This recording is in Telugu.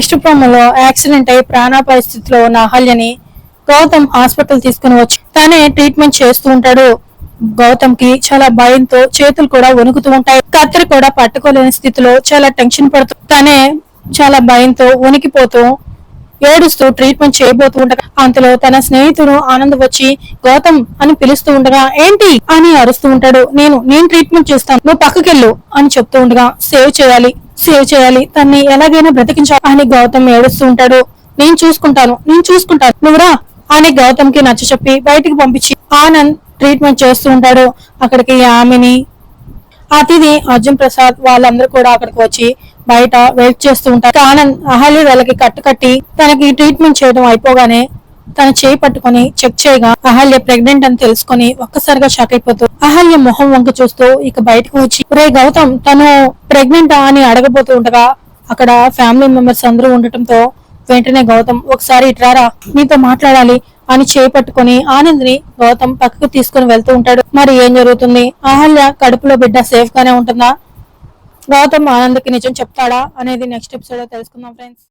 నెక్స్ట్ యాక్సిడెంట్ అయి ప్రాణాపాయ స్థితిలో ఉన్న అహల్యని గౌతమ్ హాస్పిటల్ తీసుకుని వచ్చి తనే ట్రీట్మెంట్ చేస్తూ ఉంటాడు. గౌతమ్కి చాలా భయంతో చేతులు కూడా వణుకుతూ ఉంటాయి. కత్తిరి కూడా పట్టుకోలేని స్థితిలో చాలా టెన్షన్ పడుతూ తనే చాలా భయంతో వణికిపోతూ ఏడుస్తూ ట్రీట్మెంట్ చేయబోతూ ఉండగా అంతలో తన స్నేహితుడు ఆనంద్ వచ్చి గౌతమ్ అని పిలుస్తూ ఉండగా ఏంటి? అని అరుస్తూ ఉంటాడు. నేను నేను ట్రీట్మెంట్ చేస్తాను. నువ్వు పక్కకెళ్ళు అని చెప్తూ ఉండగా సేవ్ చేయాలి. సేవ్ చేయాలి. తన్ని ఎలాగైనా బ్రతికించాలి అని గౌతమ్ ఏడుస్తూ ఉంటాడు. నేను చూసుకుంటాను. నేను చూసుకుంటాను. నువ్వురా అని గౌతమ్కి నచ్చ చెప్పి బయటికి పంపించి ఆనంద్ ట్రీట్మెంట్ చేస్తూ ఉంటాడు. అక్కడికి యామిని అతిథి అర్జున్ ప్రసాద్ వాళ్ళందరూ కూడా అక్కడికి వచ్చి బయట వెయిట్ చేస్తూ ఉంటారు. ఆనంద్ అహల్య వాళ్ళకి కట్టుకట్టి తనకి ట్రీట్మెంట్ చేయడం అయిపోగానే తన చేయి పట్టుకొని చెక్ చేయగా అహల్య ప్రెగ్నెంట్ అని తెలుసుకొని ఒక్కసారిగా షాక్ అయిపోతూ అహల్య మొహం వంక చూస్తూ ఇక బయటకు వచ్చి రే గౌతమ్ తను ప్రెగ్నెంట్ అని అడగబోతూ ఉండగా అక్కడ ఫ్యామిలీ మెంబర్స్ అందరూ ఉండటంతో వెంటనే గౌతమ్ ఒకసారి ఇట్రారా నీతో మాట్లాడాలి అని చేయి పట్టుకుని ఆనంద్ని గౌతమ్ పక్కకు తీసుకుని వెళ్తూ ఉంటాడు. మరి ఏం జరుగుతుంది? అహల్య కడుపులో బిడ్డ సేఫ్ గానే ఉంటుందా? గౌతమ్ ఆనంద్కి నిజం చెప్తాడా అనేది నెక్స్ట్ ఎపిసోడ్లో తెలుసుకుందాం ఫ్రెండ్స్